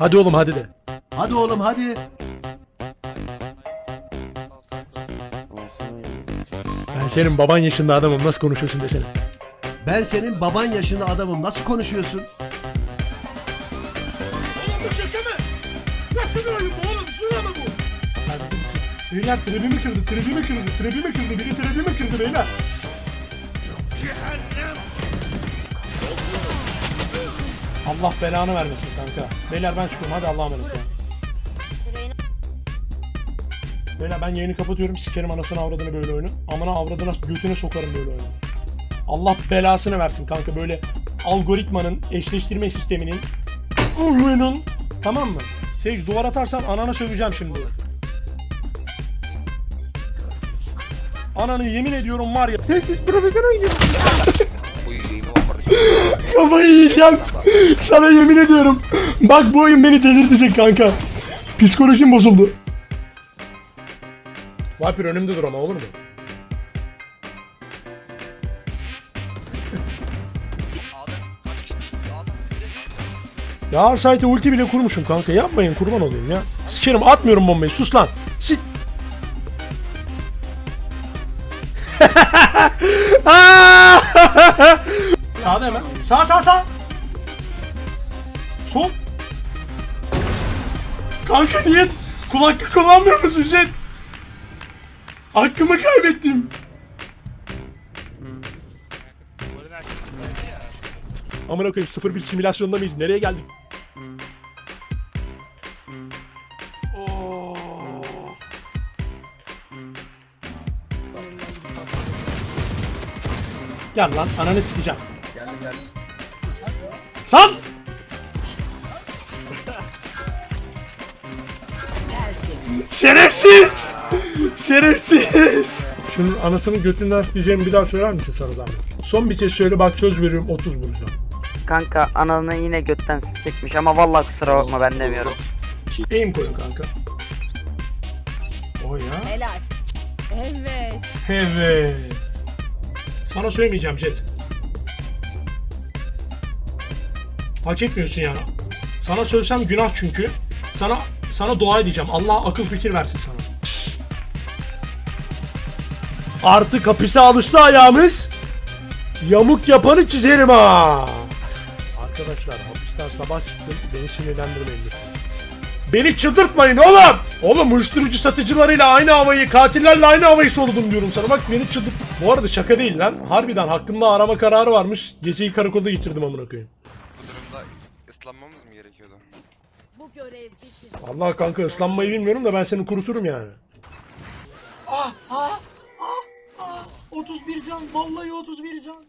Hadi oğlum hadi de. Hadi oğlum hadi. Ben senin baban yaşında adamım nasıl konuşuyorsun desene. Ben senin baban yaşında adamım. Nasıl konuşuyorsun? Oğlum bu şaka mı? Nasıl bir oyun bu oğlum? Sura mı bu? Beyler trebimi kırdı, trebimi kırdı, trebimi kırdı, biri trebimi kırdı beyler. Allah belanı vermesin kanka. Beyler ben çıkıyorum hadi Allah'a emanet olun. Beyler ben yayını kapatıyorum. Sikerim anasını avradını böyle oyunu. Amına avradına götüne sokarım böyle oyunu. Allah belasını versin kanka böyle algoritmanın, eşleştirme sisteminin oyunun tamam mı? Sage duvar atarsan anana söveceğim şimdi. Ananı yemin ediyorum var ya. Sessiz profesyonel gibi. Kafayı yiyeceğim. Sana yemin ediyorum. Bak bu oyun beni delirtecek kanka. Psikolojim bozuldu. Viper önümde dur ama olur mu? Ya site ulti bile kurmuşum kanka yapmayın kurban olayım ya. Sikerim atmıyorum bombayı sus lan. Sit. Sağda hemen. Sağ sağ sağ. Sol. Kanka niye kulaklık kullanmıyor musun Jet? Hakkımı kaybettim. Amına koyayım 01 simülasyonda mıyız? Nereye geldik? Gel lan ananı sikeceğim. Geldim geldim. San! Şerefsiz! Şerefsiz! Şunun anasını götünden sikeceğimi bir daha söyler misin sana zahmet? Son bir kez söyle bak söz veriyorum 30 vuracağım. Kanka ananı yine götten sikecekmiş ama vallahi kusura bakma ben demiyorum. Aim koyun kanka. O ya. Helal. Evet. Evet. Sana söylemeyeceğim Jet. Hak etmiyorsun yani. Sana söylesem günah çünkü. Sana sana dua edeceğim. Allah akıl fikir versin sana. Artık hapise alıştı ayağımız. Yamuk yapanı çizerim ha. Arkadaşlar hapisten sabah çıktım. Beni sinirlendirmeyin lütfen. Beni çıldırtmayın oğlum. Oğlum uyuşturucu satıcılarıyla aynı havayı, katillerle aynı havayı soludum diyorum sana. Bak beni çıldırt. Bu arada şaka değil lan. Harbiden hakkımda arama kararı varmış. Geceyi karakolda geçirdim amına koyayım. Islanmamız mı gerekiyordu? Bu görev bizim. Allah kanka ıslanmayı bilmiyorum da ben seni kuruturum yani. 31 can vallahi 31 can.